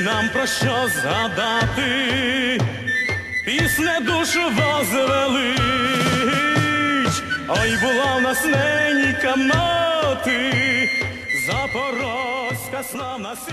нам про що згадати, пісне душу возвелич, ой була в нас ненька мати, запорозька славна сі.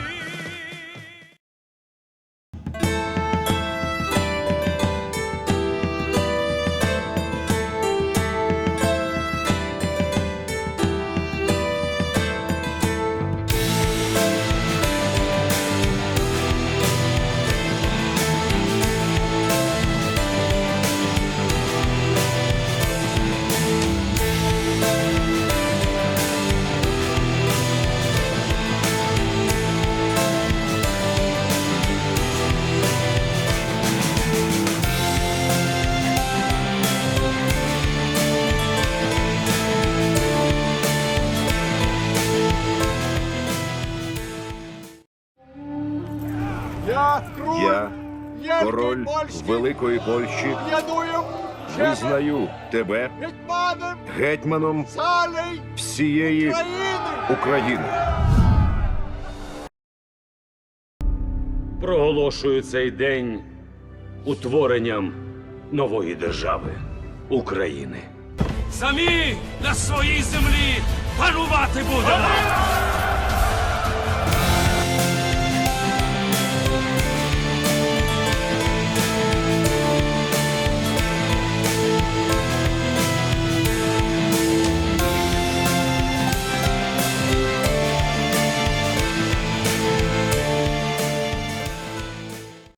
Я король, Я, король Великої Польщі, визнаю тебе гетьманом гетьманом всієї країни. України. Проголошую цей день утворенням нової держави України. Самі на своїй землі панувати будемо!